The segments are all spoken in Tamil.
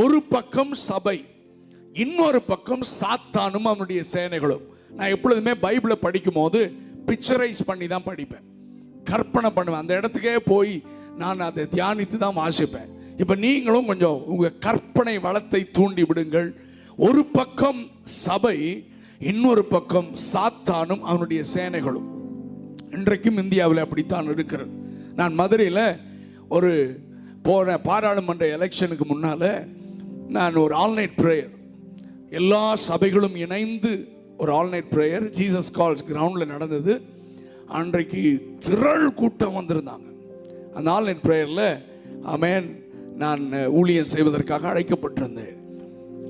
ஒரு பக்கம் சபை இன்னொரு பக்கம் சாத்தானும் அவனுடைய சேனைகளும். நான் எப்பொழுதுமே பைபிளை படிக்கும் போது பிக்சரைஸ் பண்ணி தான் படிப்பேன். கற்பனை பண்ணுவேன். அந்த இடத்துக்கே போய் நான் அதை தியானித்து தான் வாசிப்பேன். இப்போ நீங்களும் கொஞ்சம் உங்கள் கற்பனை வளத்தை தூண்டி விடுங்கள். ஒரு பக்கம் சபை இன்னொரு பக்கம் சாத்தானும் அவனுடைய சேனைகளும். இன்றைக்கும் இந்தியாவில் அப்படித்தான் இருக்கிறது. நான் மதுரையில் ஒரு போன பாராளுமன்ற எலெக்ஷனுக்கு முன்னால் நான் ஒரு ஆல்நைட் ப்ரேயர் எல்லா சபைகளும் இணைந்து ஒரு ஆல்நைட் ப்ரேயர் ஜீசஸ் கால்ஸ் கிரவுண்டில் நடந்தது. அன்றைக்கு திரள் கூட்டம் வந்திருந்தாங்க. அந்த ஆல்நைட் ப்ரேயரில் அமேன் நான் ஊழியம் செய்வதற்காக அழைக்கப்பட்டிருந்தேன்.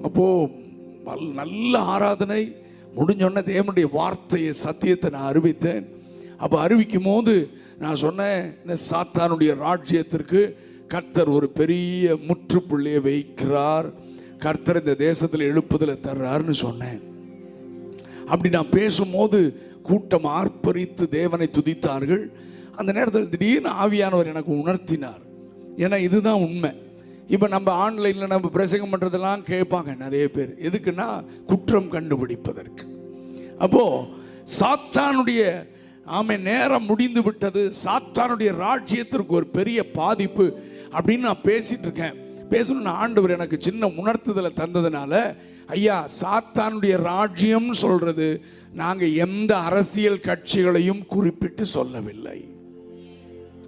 அப்போது நல்ல ஆராதனை முடிஞ்சோடனே தேவனுடைய வார்த்தையை சத்தியத்தை நான் அறிவித்தேன். அப்போ அறிவிக்கும் போது நான் சொன்னேன் இந்த சாத்தானுடைய ராஜ்யத்திற்கு கர்த்தர் ஒரு பெரிய முற்றுப்புள்ளியை வைக்கிறார். கர்த்தர் இந்த தேசத்தில் எழுப்புதலை தர்றாருன்னு சொன்னேன். அப்படி நான் பேசும்போது கூட்டம் ஆர்ப்பரித்து தேவனை துதித்தார்கள். அந்த நேரத்தில் திடீர்னு ஆவியானவர் எனக்கு உணர்த்தினார். ஏன்னா இதுதான் உண்மை. இப்போ நம்ம ஆன்லைனில் நம்ம பிரசங்கம் பண்ணுறதெல்லாம் கேட்பாங்க நிறைய பேர். எதுக்குன்னா குற்றம் கண்டுபிடிப்பதற்கு. அப்போது சாத்தானுடைய ஆமை நேரம் முடிந்து விட்டது. சாத்தானுடைய ராஜ்யத்திற்கு ஒரு பெரிய பாதிப்பு அப்படின்னு நான் பேசிட்டு இருக்கேன். பேசணும்னு ஆண்டவர் எனக்கு சின்ன உணர்த்துதலை தந்ததுனால ஐயா சாத்தானுடைய ராஜ்யம் சொல்றது நாங்கள் எந்த அரசியல் கட்சிகளையும் குறிப்பிட்டு சொல்லவில்லை.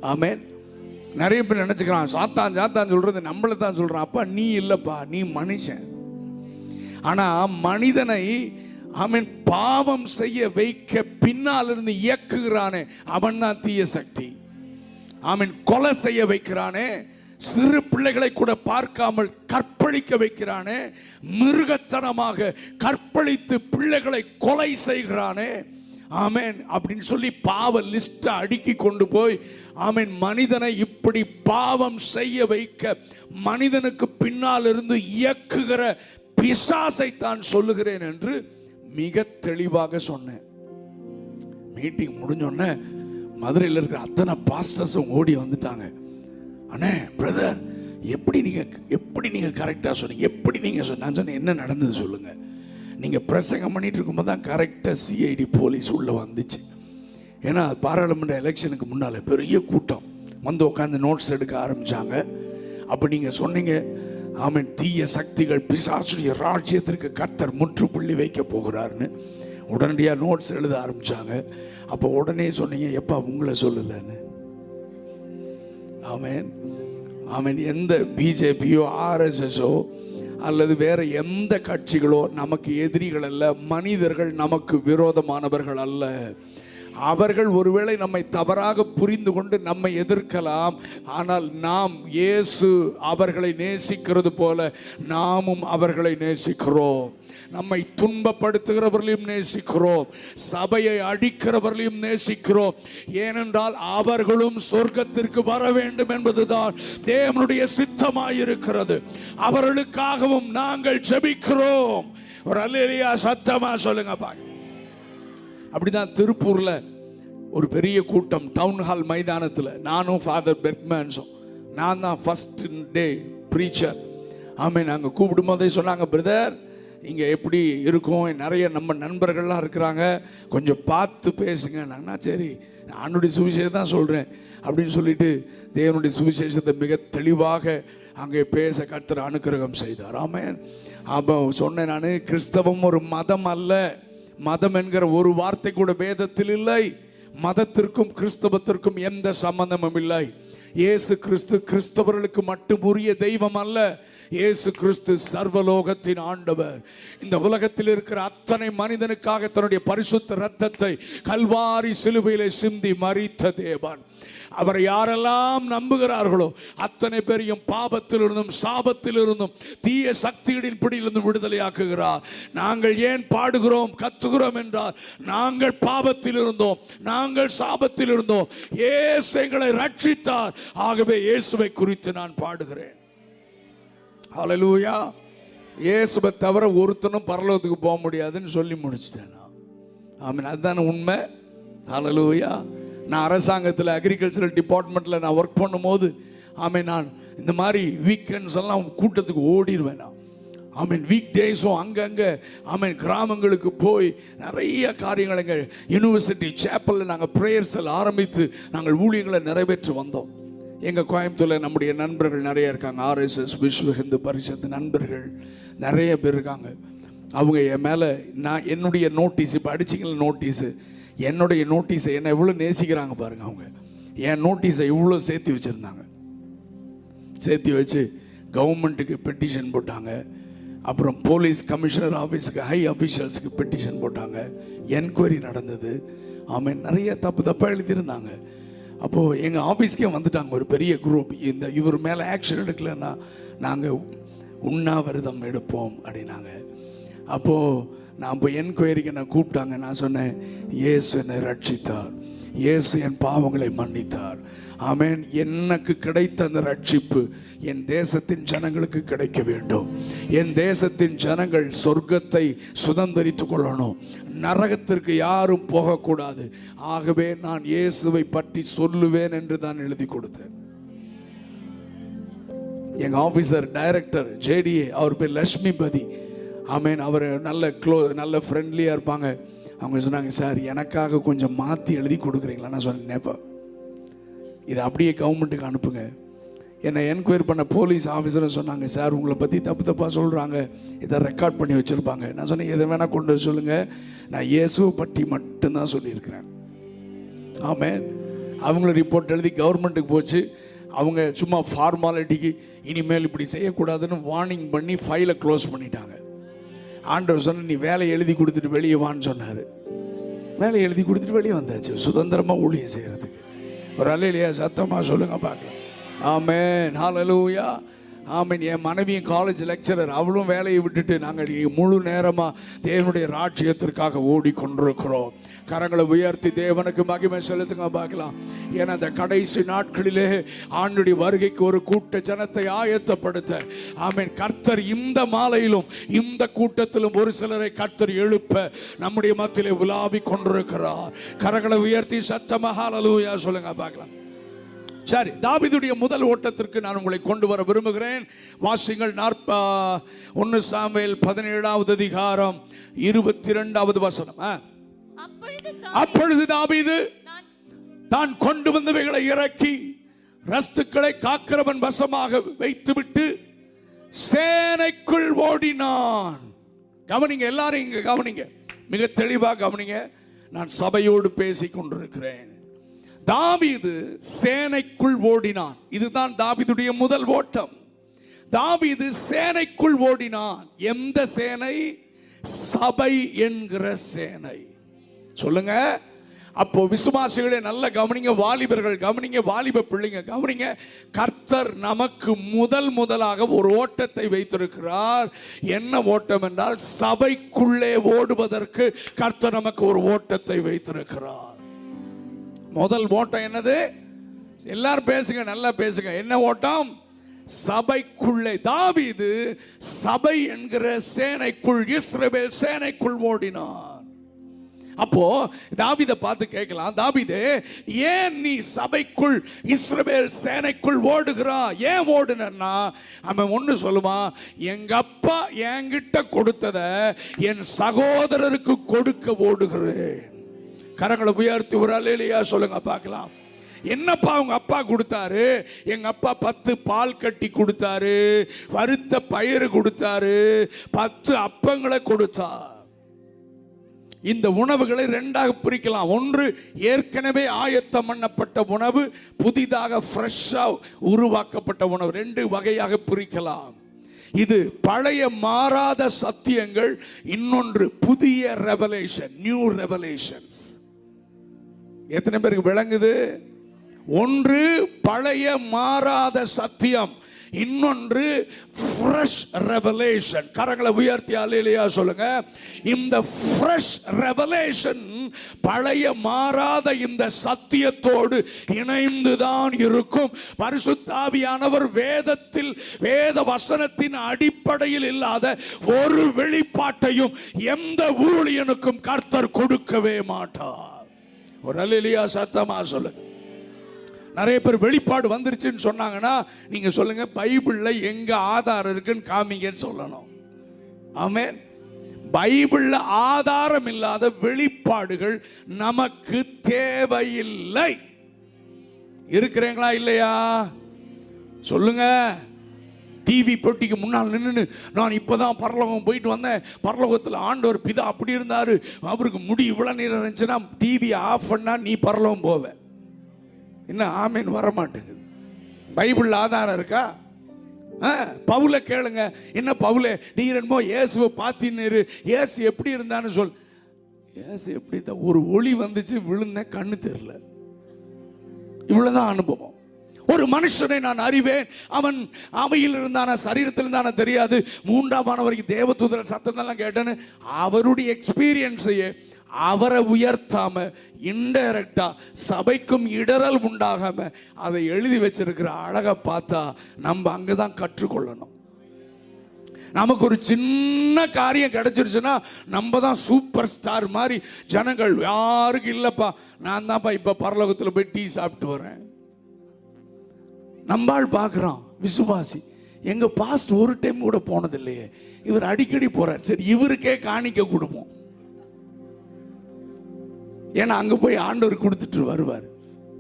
ஆமேன். நிறைய பேர் நினச்சிக்கிறான் சாத்தான் சாத்தான் சொல்றது நம்மளை தான் சொல்கிறான் அப்பா நீ இல்லைப்பா நீ மனுஷன். ஆனால் மனிதனை அவன் பாவம் செய்ய வைக்க பின்னால் இருந்து இயக்குகிறானே அவன் தான் தீய சக்தி. அவன் கொலை செய்ய வைக்கிறானே சிறு பிள்ளைகளை கூட பார்க்காமல் கற்பழிக்க வைக்கிறானே மிருகத்தனமாக கற்பழித்து பிள்ளைகளை கொலை செய்கிறானே. ஆமேன். அப்படின்னு சொல்லி பாவ லிஸ்ட்டை அடுக்கி கொண்டு போய் ஆமேன் மனிதனை இப்படி பாவம் செய்ய வைக்க மனிதனுக்கு பின்னால் இருந்து இயக்குகிற பிசாசை தான் சொல்லுகிறேன் என்று மிக தெளிவாக சொன்னேன். மீட்டிங் முடிஞ்சோடனே மதுரையில் இருக்கிற அத்தனை பாஸ்டர்ஸும் ஓடி வந்துட்டாங்க. அண்ணே பிரதர் எப்படி நீங்கள் எப்படி நீங்கள் கரெக்டாக சொன்னீங்க? எப்படி நீங்கள் சொன்ன நான் சொன்னேன் என்ன நடந்தது சொல்லுங்கள் நீங்கள் பிரசங்கம் பண்ணிகிட்டு இருக்கும்போது தான் கரெக்டாக சிஐடி போலீஸ் உள்ளே வந்துச்சு. ஏன்னா பாராளுமன்ற எலெக்ஷனுக்கு முன்னால் பெரிய கூட்டம். வந்து உட்காந்து நோட்ஸ் எடுக்க ஆரம்பித்தாங்க அப்போ நீங்கள் சொன்னீங்க அவன் தீய சக்திகள் பிசாசுடைய ராஜ்யத்திற்கு கர்த்தர் முற்றுப்புள்ளி வைக்க போகிறார்னு. உடனடியாக நோட்ஸ் எழுத ஆரம்பித்தாங்க அப்போ உடனே சொன்னீங்க எப்பா உங்களை சொல்லலைன்னு. அவன் அவன் எந்த பிஜேபியோ ஆர்எஸ்எஸோ அல்லது வேற எந்த கட்சிகளோ நமக்கு எதிரிகள் அல்ல மனிதர்கள் நமக்கு விரோதமானவர்கள் அல்ல. அவர்கள் ஒருவேளை நம்மை தவறாக புரிந்து கொண்டு நம்மை எதிர்க்கலாம். ஆனால் நாம் இயேசு அவர்களை நேசிக்கிறது போல நாமும் அவர்களை நேசிக்கிறோம். நம்மை துன்பப்படுத்துகிறவர்களையும் நேசிக்கிறோம். சபையை அடிக்கிறவர்களையும் நேசிக்கிறோம். ஏனென்றால் அவர்களும் சொர்க்கத்திற்கு வர வேண்டும் என்பதுதான் தேவனுடைய சித்தமாயிருக்கிறது. அவர்களுக்காகவும் நாங்கள் ஜெபிக்கிறோம். ஒரு அல்லா சத்தமா சொல்லுங்க பாருங்க அப்படிதான் திருப்பூர்ல ஒரு பெரிய கூட்டம் டவுன் ஹால் மைதானத்தில். நானும் ஃபாதர் பெர்க்மேன்ஸும் நான் தான் ஃபர்ஸ்ட் டே ப்ரீச்சர் ஆமாம் நாங்கள் கூப்பிடும் போதே சொன்னாங்க பிரதர் இங்கே எப்படி இருக்கும்? நிறைய நம்ம நண்பர்கள்லாம் இருக்கிறாங்க. கொஞ்சம் பார்த்து பேசுங்க. நான்னா சரி நானுடைய சுவிசேஷம் தான் சொல்கிறேன் அப்படின்னு சொல்லிட்டு தேவனுடைய சுவிசேஷத்தை மிக தெளிவாக அங்கே பேச கத்துற அனுக்கிரகம் செய்தார். ஆமாம் அப்போ சொன்னேன் நான் கிறிஸ்தவம் ஒரு மதம் அல்ல. மதம் என்கிற ஒரு வார்த்தை கூட வேதத்தில் இல்லை. மதத்திற்கும் கிறிஸ்தவத்திற்கும் எந்த சம்பந்தமும் இல்லை. இயேசு கிறிஸ்து கிறிஸ்தவர்களுக்கு மட்டும் உரிய தெய்வம் அல்ல. இயேசு கிறிஸ்து சர்வலோகத்தின் ஆண்டவர். இந்த உலகத்தில் இருக்கிற அத்தனை மனிதனுக்காக தன்னுடைய பரிசுத்த ரத்தத்தை கல்வாரி சிலுவையிலே சிந்தி மறித்த தேவன். அவரை யாரெல்லாம் நம்புகிறார்களோ அத்தனை பேரையும் பாபத்திலிருந்தும் சாபத்திலிருந்தும் தீய சக்திகளின் பிடியிலிருந்தும் விடுதலையாக்குகிறார். நாங்கள் ஏன் பாடுகிறோம் கத்துகிறோம் என்றால் நாங்கள் பாவத்தில் இருந்தோம் நாங்கள் சாபத்தில் இருந்தோம் இயேசு எங்களை ரட்சித்தார். ஆகவே இயேசுவை குறித்து நான் பாடுகிறேன். அலலூயா இயேசுவை தவிர ஒருத்தனும் பரலோகத்துக்கு போக முடியாதுன்னு சொல்லி முடிச்சிட்டேன் நான். ஆமீன் அதுதானே உண்மை? அலலூயா நான் அரசாங்கத்தில் அக்ரிகல்ச்சரல் டிபார்ட்மெண்ட்டில் நான் ஒர்க் பண்ணும்போது ஆமே நான் இந்த மாதிரி வீக்கெண்ட்ஸ் எல்லாம் கூட்டத்துக்கு ஓடிடுவேன் நான். ஆமீன் வீக் டேஸும் அங்கங்கே ஆமீன் கிராமங்களுக்கு போய் நிறைய காரியங்கள் எங்கள் யூனிவர்சிட்டி சேப்பலில் நாங்கள் ப்ரேயர்ஸ் எல்லாம் ஆரம்பித்து நாங்கள் ஊழியங்களை நிறைவேற்றி வந்தோம். எங்கள் கோயம்புத்தூரில் நம்முடைய நண்பர்கள் நிறைய இருக்காங்க. ஆர்எஸ்எஸ் விஸ்வ ஹிந்து பரிஷத்து நண்பர்கள் நிறைய பேர் இருக்காங்க. அவங்க என் மேலே நான் என்னுடைய நோட்டீஸ் இப்போ அடிச்சிங்கள நோட்டீஸு என்னுடைய நோட்டீஸை என்னை எவ்வளோ நேசிக்கிறாங்க பாருங்க அவங்க. என் நோட்டீஸை இவ்வளோ சேர்த்து வச்சுருந்தாங்க. சேர்த்து வச்சு கவர்மெண்ட்டுக்கு பெட்டிஷன் போட்டாங்க. அப்புறம் போலீஸ் கமிஷனர் ஆஃபீஸுக்கு ஹை அஃபீஷியல்ஸுக்கு பெட்டிஷன் போட்டாங்க. என்கொயரி நடந்தது. அவன் நிறைய தப்பு தப்பாக எழுதியிருந்தாங்க. அப்போது எங்கள் ஆஃபீஸ்க்கே வந்துட்டாங்க ஒரு பெரிய குரூப் இந்த இவர் மேலே ஆக்ஷன் எடுக்கலைன்னா நாங்கள் உண்ணாவிரதம் எடுப்போம் அப்படின்னாங்க. அப்போது நான் இப்போ என்கொயரிக்கு என்னை கூப்பிட்டாங்க. நான் சொன்னேன் ஏசு என்னை ரட்சித்தார். இயேசு என் பாவங்களை மன்னித்தார். ஆமேன். எனக்கு கிடைத்த அந்த ரட்சிப்பு என் தேசத்தின் ஜனங்களுக்கு கிடைக்க வேண்டும். என் தேசத்தின் ஜனங்கள் சொர்க்கத்தை சுதந்திரித்து கொள்ளணும். நரகத்திற்கு யாரும் போகக்கூடாது. ஆகவே நான் இயேசுவை பற்றி சொல்லுவேன் என்று தான் எழுதி கொடுத்தேன். எங்கள் ஆஃபீஸர் டைரக்டர் ஜேடிஏ அவர் பேர் லட்சுமிபதி. ஆமேன். அவர் நல்ல க்ளோ நல்ல ஃப்ரெண்ட்லியாக இருப்பாங்க. அவங்க சொன்னாங்க சார் எனக்காக கொஞ்சம் மாற்றி எழுதி கொடுக்குறீங்களா? நான் சொன்னேன் never." இதை அப்படியே கவர்மெண்ட்டுக்கு அனுப்புங்க. என்னை என்கொயரி பண்ண போலீஸ் ஆஃபீஸரும் சொன்னாங்க சார் உங்களை பற்றி தப்பு தப்பாக சொல்கிறாங்க இதை ரெக்கார்ட் பண்ணி வச்சுருப்பாங்க. நான் சொன்னேன் எதை வேணால் கொண்டு சொல்லுங்கள் நான் இயேசுவை பற்றி மட்டும்தான் சொல்லியிருக்கிறேன். ஆமென். அவங்கள ரிப்போர்ட் எழுதி கவர்மெண்ட்டுக்கு போச்சு. அவங்க சும்மா ஃபார்மாலிட்டிக்கு இனிமேல் இப்படி செய்யக்கூடாதுன்னு வார்னிங் பண்ணி ஃபைலை க்ளோஸ் பண்ணிட்டாங்க. ஆண்டவர் சொன்ன நீ வேலை எழுதி கொடுத்துட்டு வெளியே வான்னு சொன்னார். வேலையை எழுதி கொடுத்துட்டு வெளியே வந்தாச்சு. சுதந்திரமாக ஊழியம் செய்கிறதுக்கு ஒரு அலையிலையா சத்தமாக சொல்லுங்க பார்க்கலாம். ஆமே நாலலூயா ஆமீன். என் மனைவியும் காலேஜ் லெக்சரர் அவளும் வேலையை விட்டுட்டு நாங்கள் முழு நேரமாக தேவனுடைய ராஜ்யத்திற்காக ஓடிக்கொண்டிருக்கிறோம். கரங்களை உயர்த்தி தேவனுக்கு மகிமை செலுத்துங்க பார்க்கலாம். ஏன்னா அந்த கடைசி நாட்களிலே ஆண்டுடைய வருகைக்கு ஒரு கூட்ட ஜனத்தை ஆயத்தப்படுத்த. ஆமீன். கர்த்தர் இந்த மாலையிலும் இந்த கூட்டத்திலும் ஒரு சிலரை கர்த்தர் எழுப்ப நம்முடைய மத்தியிலே உலாவி கொண்டிருக்கிறார். கரங்களை உயர்த்தி சத்தமாக ஹalleluya சொல்லுங்க பார்க்கலாம். சரி தாவீதுடைய முதல் ஓட்டத்திற்கு நான் உங்களை கொண்டு வர விரும்புகிறேன். வாசிங்கள் நாற்ப ஒன்று சாமுவேல் பதினேழாவது அதிகாரம் இருபத்தி ரெண்டாவது வசனம். அப்பொழுது தாவீது, தான் கொண்டு வந்தவைகளை இறக்கி ரஸ்துக்களை காக்கிறவன் வசமாக வைத்துவிட்டு சேனைக்குள் ஓடினான். கவனிங்க எல்லாரும் இங்க கவனிங்க. மிக தெளிவாக கவனிங்க. நான் சபையோடு பேசிக் கொண்டிருக்கிறேன் தாவீது சேனைக்குள் ஓடினான். இதுதான் தாவீதுடைய முதல் ஓட்டம். தாவீது சேனைக்குள் ஓடினான். எந்த சேனை? சபை என்கிற சேனை. சொல்லுங்க. அப்போ விசுவாசிகளே நல்ல கவனிங்க வாலிபர்கள் கவனிங்க வாலிப பிள்ளைங்க கவனிங்க. கர்த்தர் நமக்கு முதல் முதலாக ஒரு ஓட்டத்தை வைத்திருக்கிறார். என்ன ஓட்டம் என்றால் சபைக்குள்ளே ஓடுவதற்கு கர்த்தர் நமக்கு ஒரு ஓட்டத்தை வைத்திருக்கிறார். முதல் ஓட்டம் என்னது? எல்லாரும் பேசுங்க நல்லா பேசுங்க. என்ன ஓட்டம்? சபைக்குள்ளே. தாவிது சபை என்கிற சேனைக்குள் இஸ்ரவேல் சேனைக்குள் ஓடினான். அப்போ தாவீதை பார்த்து கேட்கலாம் தாவீதே ஏன் நீ சபைக்குள் இஸ்ரவேல் சேனைக்குள் ஓடுகிறா? ஏன் ஓடுனா அவன் ஒன்று சொல்லுவான் எங்க அப்பா என்கிட்ட கொடுத்தத என் சகோதரருக்கு கொடுக்க ஓடுகிறேன். கரங்களை உயர்த்தி ஒரு அலையிலையா சொல்லுங்க பார்க்கலாம். என்னப்பா உங்க அப்பா கொடுத்தாரு? எங்க அப்பா பத்து பால் கட்டி கொடுத்தாரு வறுத்த பயிறு கொடுத்தாரு பத்து அப்பங்களை கொடுத்தார். இந்த உணவுகளை ரெண்டாக பிரிக்கலாம். ஒன்று ஏற்கனவே ஆயத்தம் பண்ணப்பட்ட உணவு புதிதாக ஃப்ரெஷ்ஷாக உருவாக்கப்பட்ட உணவு. ரெண்டு வகையாக பிரிக்கலாம். இது பழைய மாறாத சத்தியங்கள் இன்னொன்று புதிய ரெவலேஷன் நியூ ரெவலேஷன்ஸ் எத்தனை பேருக்கு விளங்குது? ஒன்று பழைய மாறாத சத்தியம் இன்னொன்று ஃப்ரெஷ் ரெவலேஷன் கரங்களை உயர்த்தி அலையிலையா சொல்லுங்க. இந்த ஃப்ரெஷ் ரெவலேஷன் பழைய மாறாத இந்த சத்தியத்தோடு இணைந்துதான் இருக்கும். பரிசுத்தாவியானவர் வேதத்தில் வேத வசனத்தின் அடிப்படையில் இல்லாத ஒரு வெளிப்பாட்டையும் எந்த ஊழியனுக்கும் கர்த்தர் கொடுக்கவே மாட்டார். ஒரு அலிலியா சத்தமா சொல்லுங்க நிறைய பேர் வெளிப்பாடு வந்துருச்சுன்னு சொன்னாங்கன்னா நீங்க சொல்லுங்க பைபிள்ல எங்க ஆதாரம் இருக்குன்னு காமிங்கன்னு சொல்லணும். ஆமே பைபிள்ல ஆதாரம் இல்லாத வெளிப்பாடுகள் நமக்கு தேவையில்லை. இருக்கிறீங்களா இல்லையா? சொல்லுங்க. டிவி போட்டிக்கு முன்னால் நின்று நான் இப்போ தான் பரலோகம் போயிட்டு வந்தேன். பரலோகத்தில் ஆண்டவர் பிதா அப்படி இருந்தார். அவருக்கு முடி இவ்வளோ நேரம் இருந்துச்சுன்னா டிவியை ஆஃப் பண்ணா நீ பரலோகம் போவ. என்ன ஆமீன் வரமாட்டேங்குது. பைபிள் ஆதாரம் இருக்கா? ஆ, பவுலை கேளுங்க. என்ன பவுலே? நீ என்னமோ இயேசுவை பார்த்தின்னு இயேசு எப்படி இருந்தான்னு சொல். இயேசு எப்படி தான் ஒரு ஒளி வந்துச்சு விழுந்தேன் கண்ணு தெரியல. இவ்வளோதான் அனுபவம். ஒரு மனுஷனை நான் அறிவேன். அவன் அவையில் இருந்தான சரீரத்தில் இருந்தான தெரியாது. மூன்றாம் ஆனவருக்கு தேவதூதர் சத்தத்தெல்லாம் கேட்டேன்னு அவருடைய எக்ஸ்பீரியன்ஸையே அவரை உயர்த்தாம இன்டைரக்டா சபைக்கும் இடரல் உண்டாகாம அதை எழுதி வச்சிருக்கிற அழகை பார்த்தா நம்ம அங்கதான் கற்றுக்கொள்ளணும். நமக்கு ஒரு சின்ன காரியம் கிடைச்சிருச்சுன்னா நம்ம தான் சூப்பர் ஸ்டார் மாதிரி ஜனங்கள் யாருக்கும் இல்லைப்பா நான் தான்ப்பா இப்போ பரலோகத்தில் போய் டீ சாப்பிட்டு வரேன். நம்பாள் பார்க்குறான் விசுவாசி. எங்கள் பாஸ்ட் ஒரு டைம் கூட போனது இல்லையே இவர் அடிக்கடி போகிறார் சரி இவருக்கே காணிக்க கொடுப்போம். ஏன்னா அங்கே போய் ஆண்டவர் கொடுத்துட்டு வருவார்.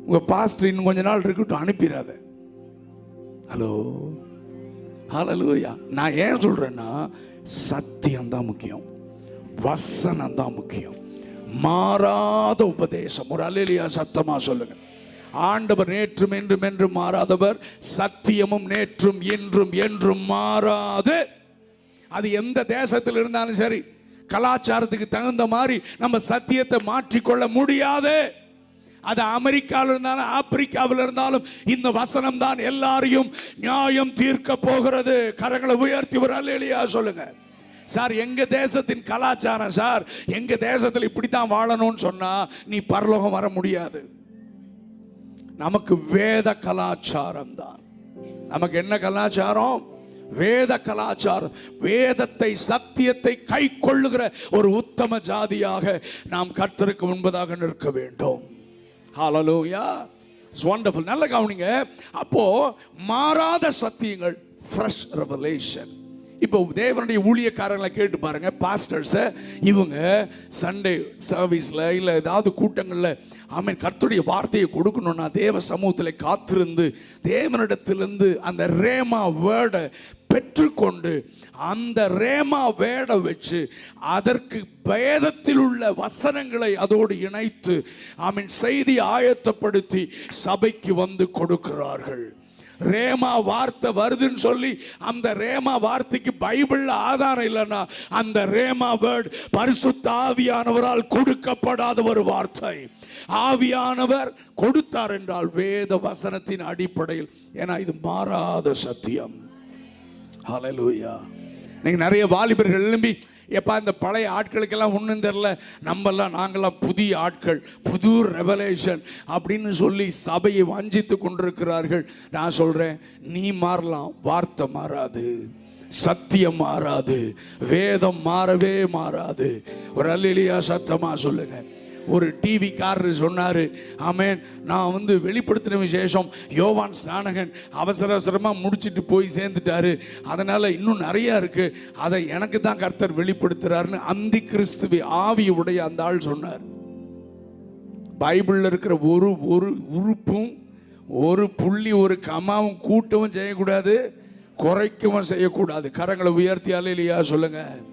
உங்கள் பாஸ்டர் இன்னும் கொஞ்ச நாள் இருக்கட்டும் அனுப்பிடாத. ஹலோ ஹalleluya நான் ஏன் சொல்கிறேன்னா சத்தியம் தான் முக்கியம். வசனம் தான் முக்கியம். மாறாத உபதேசம். ஒரு அலையிலியா சத்தமாக சொல்லுங்கள் ஆண்டவர் நேற்றும் என்றும் என்றும் மாறாதவர் சத்தியமும் நேற்றும் இன்றும் என்றும் மாறாது. அது எந்த தேசத்தில் இருந்தாலும் சரி கலாச்சாரத்துக்கு தகுந்த மாதிரி நம்ம சத்தியத்தை மாற்றிக்கொள்ள முடியாது. அது அமெரிக்காவில் இருந்தாலும் ஆப்பிரிக்காவில் இருந்தாலும் இந்த வசனம் தான் எல்லாரையும் நியாயம் தீர்க்க போகிறது. கரங்களை உயர்த்தி ஒரு அல்லையா சொல்லுங்க. சார் எங்க தேசத்தின் கலாச்சாரம் சார் எங்க தேசத்தில் இப்படித்தான் வாழணும்னு சொன்னா நீ பரலோகம் வர முடியாது. நமக்கு வேத கலாச்சாரம் தான். நமக்கு என்ன கலாச்சாரம்? வேத கலாச்சாரம். வேதத்தை சத்தியத்தை கை கொள்ளுகிற ஒரு உத்தம ஜாதியாக நாம் கர்த்தருக்கு முன்பதாக நிற்க வேண்டும். ஹாலலூயா ஸ்வண்டர்ஃபுல் நல்ல கவனிங்க. அப்போ மாறாத சத்தியங்கள் ஃப்ரெஷ் ரெவலேஷன் இப்போ தேவனுடைய ஊழியக்காரங்களை கேட்டு பாருங்க பாஸ்டர்ஸை இவங்க சண்டே சர்வீஸில் இல்லை ஏதாவது கூட்டங்களில் ஆமீன் கர்த்தருடைய வார்த்தையை கொடுக்கணும்னா தேவ சமூகத்தில் காத்திருந்து தேவனிடத்திலிருந்து அந்த ரேமா வேர்டை பெற்றுக்கொண்டு அந்த ரேமா வேட வச்சு அதற்கு வேதத்தில் உள்ள வசனங்களை அதோடு இணைத்து ஆமீன் செய்தி ஆயத்தப்படுத்தி சபைக்கு வந்து கொடுக்கிறார்கள். ரேமா வார்த்தை வருதுன்னு சொல்லி அந்த ரேமா வார்த்தைக்கு பைபிளில் ஆதாரம் இல்லைன்னா அந்த ரேமா வேர்ட் பரிசுத்த ஆவியானவரால் கொடுக்கப்படாத ஒரு வார்த்தை. ஆவியானவர் கொடுத்தார் என்றால் வேத வசனத்தின் அடிப்படையில். ஏன்னா இது மாறாத சத்தியம். ஹalleluya நீங்க நிறைய வாலிபர்கள் எழும்பி எப்பா இந்த பழைய ஆட்களுக்கெல்லாம் ஒன்றும் தெரில நம்மெல்லாம் நாங்களாம் புதிய ஆட்கள் புது ரெவலேஷன் அப்படின்னு சொல்லி சபையை வஞ்சித்து கொண்டிருக்கிறார்கள். நான் சொல்கிறேன் நீ மாறலாம் வார்த்தை மாறாது சத்தியம் மாறாது வேதம் மாறவே மாறாது. ஒரு அல்லிலியா சத்தமாக சொல்லுங்கள் ஒரு டிவிக்காரர் சொன்னார் ஆமேன் நான் வந்து வெளிப்படுத்தின விசேஷம் யோவான் ஸ்நானகன் அவசர அவசரமாக முடிச்சுட்டு போய் சேர்ந்துட்டாரு. அதனால் இன்னும் நிறையா இருக்குது அதை எனக்கு தான் கர்த்தர் வெளிப்படுத்துறாருன்னு அந்தி கிறிஸ்துவி ஆவி உடைய அந்த ஆள் சொன்னார். பைபிளில் இருக்கிற ஒரு ஒரு உறுப்பும் ஒரு புள்ளி ஒரு கமாவும் கூட்டவும் செய்யக்கூடாது குறைக்கவும் செய்யக்கூடாது. கரங்களை உயர்த்தியாலே இல்லையா சொல்லுங்கள்